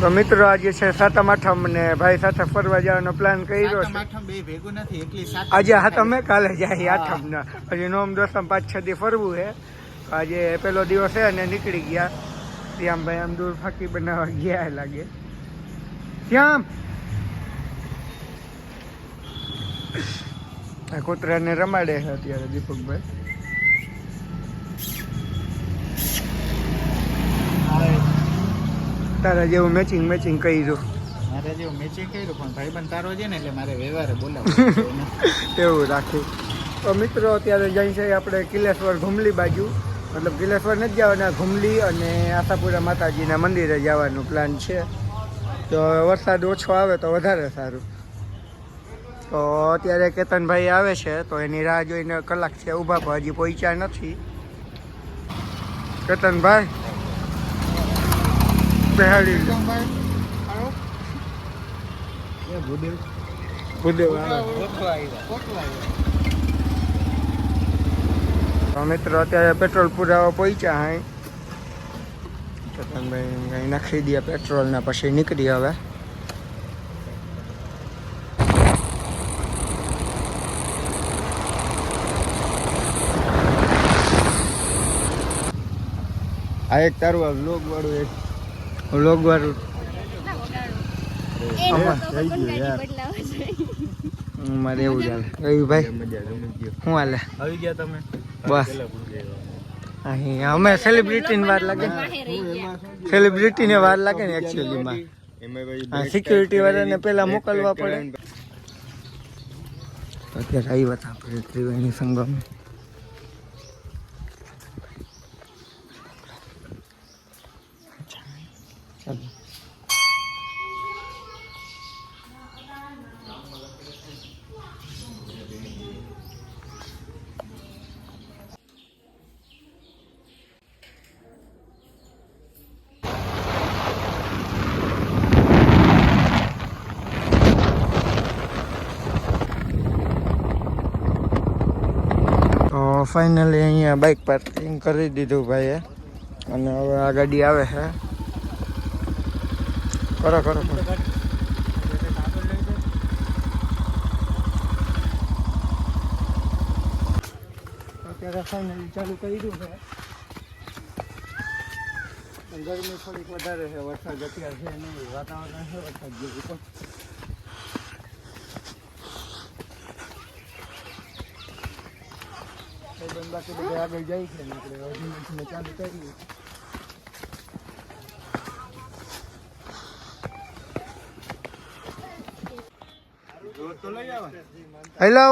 તો મિત્રો આજે છે સાતમ આઠમ ને ભાઈ સાથે ફરવા જવાનો પ્લાન કર્યો છે. આજે હા તમે કાલે જાય. આઠમ ને હજી નોમ દસમ પાંચ છ દી ફરવું છે. આજે પેલો દિવસ છે અને નીકળી ગયા. શ્યામ ભાઈ આમ દૂર ફાકી બનાવવા ગયા લાગે. શ્યામ! કૂતરાને રમાડે છે અત્યારે દીપકભાઈ. તારા જેવું મેચિંગ મેચિંગ કર્યું મારે જેવું મેચિંગ કર્યું પણ ભાઈબંધ તારો છે ને એટલે મારે વ્યવહારે બોલાવવું એવું રાખ્યું તો મિત્રો અત્યારે જઈ છે આપણે કિલેશ્વર ઘુમલી બાજુ. મતલબ કિલેશ્વર નથી જવાના ઘુમલી અને આશાપુરા માતાજીના મંદિરે જવાનું પ્લાન છે. તો વરસાદ ઓછો આવે તો વધારે સારું. તો અત્યારે કેતનભાઈ આવે છે તો એની રાહ જોઈને કલાક છે ઊભા પણ હજી પહોંચ્યા નથી. કેતનભાઈ? બેહાડી. મિત્રો અત્યારે પેટ્રોલ પુરાવા પહોંચ્યા હાઈ કેતનભાઈ કંઈ નાખી દે પેટ્રોલ ને પછી નીકળી હવે. આ એક તારું આ વાળું એક લોગ વાળું. મારે એવું ચાલે રવિભાઈ શું હાલે? આવી ગયા તમે? બસ. અહીં અમે સેલિબ્રિટીની વાર લાગે. સેલિબ્રિટીને વાર લાગે ને એકચ્યુઅલીમાં હા સિક્યુરિટી વાળાને પહેલા મોકલવા પડે. અત્યારે આવ્યા હતા આપણે ત્રિવેણી સંગમ. ચાલો. ફાઇનલી અહીંયા બાઇક પાર્કિંગ કરી દીધું ભાઈએ. અને હવે આ ગાડી આવે છે. કરો કરો કરો અત્યારે ફાઇનલી ચાલુ કરી દઉં છે પણ ગરમી થોડીક વધારે છે વરસાદ અત્યારે છે નહીં વાતાવરણ છે વરસાદ જેવું પણ ભાઈબંધ બાકી બધા આગળ જાય છે ને આપણે અર્જુનને ચાલુ કરીએ હેલો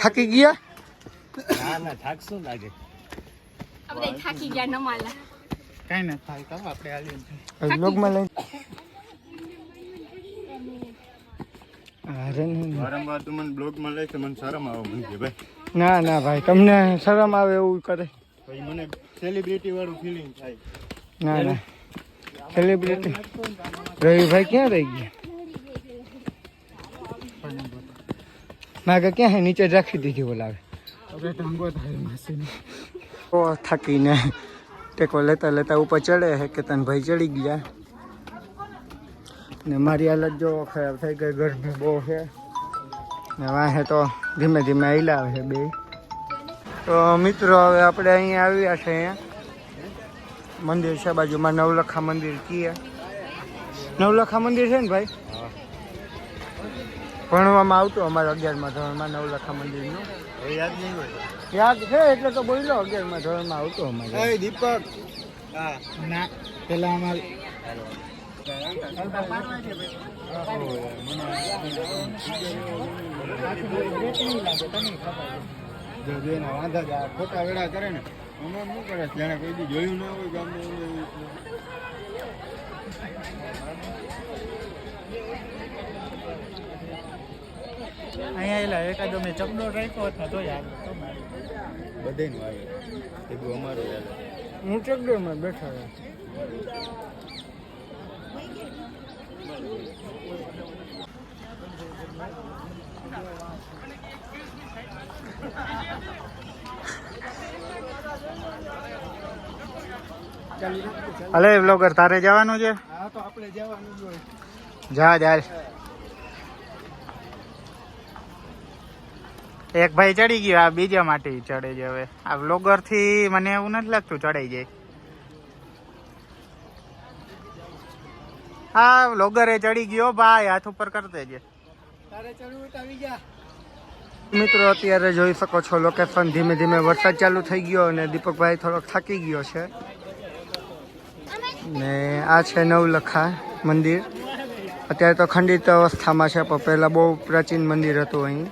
થાકી ગયા? ના ના થાક શું લાગે? આપણે થાકી ગયા નમાલા. કઈ ના થાય તો આપણે હાલીએ. બ્લોગમાં લઈ. વારંવાર તું મને બ્લોગમાં લે છે મને શરમ આવે મને ભાઈ. ના ના ભાઈ તમને શરમ આવે એવું કરે. ભાઈ મને સેલિબ્રિટી વાળું ફિલિંગ થાય. ના ના. સેલિબ્રિટી રવિભાઈ ક્યાં રહી ગયા? માગે ક્યાં હે? નીચે રાખી દીધી બોલાવે. ઓ થાકીને ટેકો લેતા લેતા ઉપર ચડે છે કે તન ભાઈ ચડી ગયા. ને મારી હાલત જો ખરાબ થઈ ગઈ ગરમી બહુ છે. ને વાહે તો ધીમે ધીમે હિલાવે છે બે. તો મિત્રો હવે આપણે અહીંયા આવ્યા છે અહીંયા. મંદિર છે બાજુમાં નવલખા મંદિર કીએ. નવલખા મંદિર છે ને ભાઈ? ભણવામાં આવતું અમારે અગિયારમાં ધોરણમાં નવલખા મંદિરનું. યાદ નહીં હોય. યાદ છે એટલે તો બોલ્યો અગિયારમાં ધોરણમાં આવતું અમારે. એ દીપક. ના પેલા અમારે ખોટા વેળા કરે ને. અમે શું કરે છે? કોઈ બી જોયું ના હોય ગામમાં. અહીંયા એલા એકાદો મેં ચપડો રાખ્યો હતો તો યાર બધાયનું આવે ભેગું અમારું યાદ હું ચકડોળમાં બેઠા રહ્યો ચાલુ રાખજો ચાલુ અલે બ્લોગર તારે જવાનું છે? હા તો આપણે જવાનું હોય. જા જા. એક ભાઈ ચડી ગયો આ બીજા માટે ચડે છે હવે. આ બ્લોગરથી મને એવું નથી લાગતું ચડાઈ જાય. હા બ્લોગર એ ચડી ગયો ભાઈ હાથ ઉપર કરતે દેજે. તારે ચડવું તો આવી જા. મિત્રો અત્યારે જોઈ શકો છો લોકેશન ધીમે ધીમે વરસાદ ચાલુ થઈ ગયો અને દીપકભાઈ થોડોક થાકી ગયો છે. ને આ છે નવલખા મંદિર. અત્યારે તો ખંડિત અવસ્થામાં છે, પણ પહેલાં બહુ પ્રાચીન મંદિર હતું અહીં.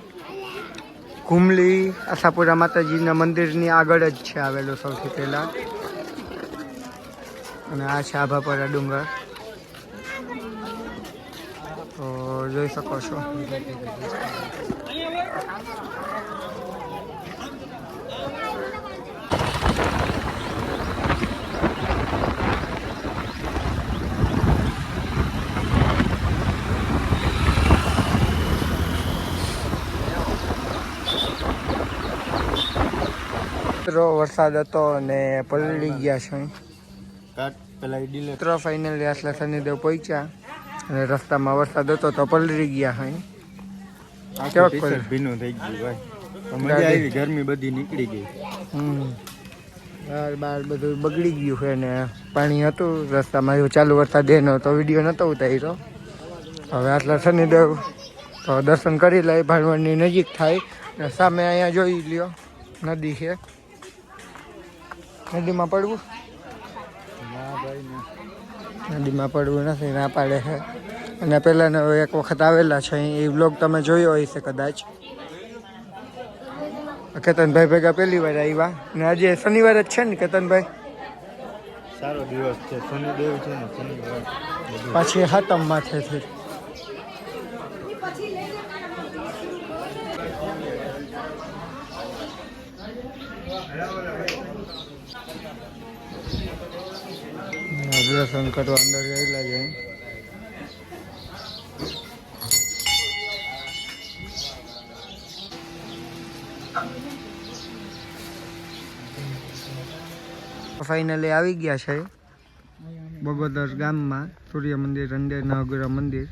ઘુમલી આશાપુરા માતાજીના મંદિરની આગળ જ છે આવેલું સૌથી પહેલાં. અને આ છે આભાપરા ડુંગર. તો જોઈ શકો છો. મિત્રો વરસાદ હતો અને પલળી ગયા છે. મિત્રો ફાઇનલી આટલા શનિદેવ પહોંચ્યા. અને રસ્તામાં વરસાદ હતો તો પલળી ગયા હોય કેવાક ભીનું થઈ ગયું ભાઈ. મજા આવી ગરમી બધી નીકળી ગઈ. હમ. બાર બાર બધું બગડી ગયું છે ને પાણી હતું. રસ્તામાં એવું ચાલુ વરસાદ એનો તો વીડિયો નહોતો ઉતાર્યો. હવે આટલા શનિદેવ તો દર્શન કરી લઈ ભાણવડની નજીક થાય. ને સામે અહીંયા જોઈ લ્યો નદી છે. નદીમાં પડવું? ના ભાઈ નદીમાં પડવું નથી ના પાડે છે. અને પહેલાં એક વખત આવેલા છે એ બ્લોગ તમે જોયો હશે કદાચ. કેતનભાઈ ભેગા પહેલી વાર આવ્યા ને આજે શનિવાર જ છે ને કેતનભાઈ? સારો દિવસ છે શનિદેવ છે ને શનિવાર. પાછી હાતમ માથેથી દર્શન કરવા અંદર રહેલા છે. ફાઇનલી આવી ગયા છે. બગોદર ગામમાં સૂર્ય મંદિર અંડેરના અગ્ર મંદિર.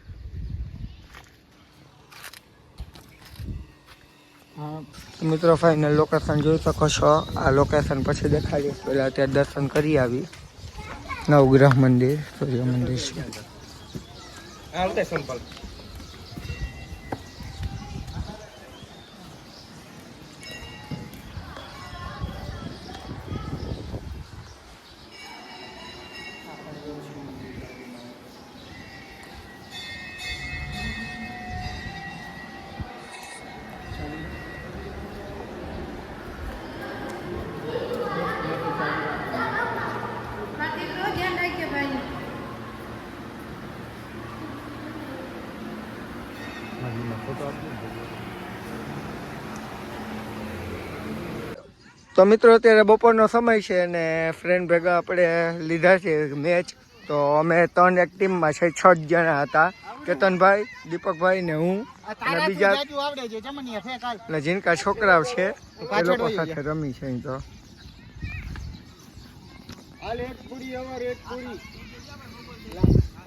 મિત્રો ફાઇનલ લોકેશન જોઈ શકો છો. આ લોકેશન પછી દેખાડીશ. પહેલાં ત્યાં દર્શન કરી આવી. નવગ્રહ મંદિર સૂર્ય મંદિર છે તો મિત્રો અત્યારે બપોરનો સમય છે અને ફ્રેન્ડ ભેગા આપણે લીધા છે મેચ તો અમે ત્રણ એક ટીમમાં છે છ જ જણા હતા. કેતનભાઈ દીપકભાઈ ને હું. અને બીજા આવડે છે જમણીયા ફેંક હાલ. એટલે જીનકા છોકરાઓ છે એ લોકો સાથે રમી છે અહીં તો. હાલ એક પૂરી અવર એક પૂરી.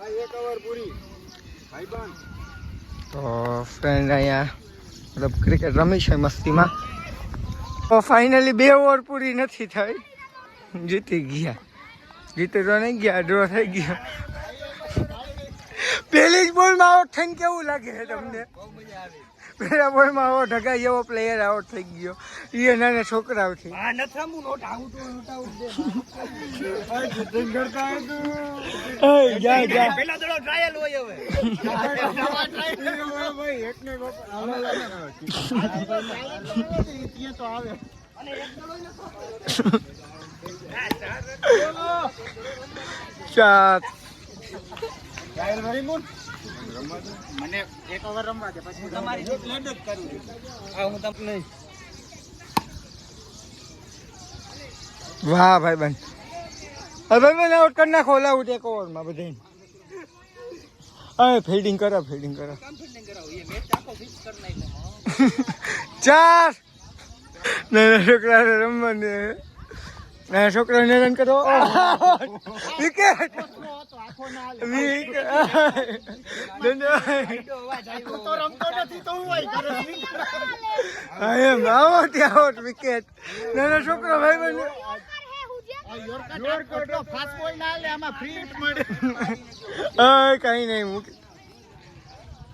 આ એક અવર પૂરી. ભાઈબંધ. તો ફ્રેન્ડ અહીંયા મતલબ ક્રિકેટ રમી છે મસ્તીમાં. તો ફાઇનલી બે ઓવર પૂરી નથી થઈ. જીતી ગયા. જીતે તો નહીં ગયા ડ્રો થઈ ગયો. પહેલી જ બોલમાં આઉટ થઈને કેવું લાગે છે તમને? પહેલા બોલમાં આવો ઢગાઈ એવો પ્લેયર આઉટ થઈ ગયો. એ નાના છોકરાઓથી ચાર મને એક ઓવર રમવા દે પછી તમારી જ કરું આ હું તમને વાહ ભાઈ બન. હવે ભાઈ મને આઉટ કરી નાખો ઓલા આઉટ એક ઓવરમાં બધે અરે ફિલ્ડિંગ કરો ફિલ્ડિંગ કરો. ચાર. નાના છોકરાને રમવાની ના છોકરાને હેરાન કરો. વિકેટ. આખો ના હાલે. વિકેટ. તો રમતો નથી તો હું વાય કરું હા એમ આવો ત્યાં આવો વિકેટ. નાના છોકરો ભાઈ બહેન યોરકટ તો ફાસ્ટ બોલ ના હાલે આમાં ફ્રી હા કઈ નહીં મૂકી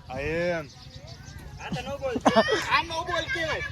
આ એમ આ નો બોલ કહેવાય.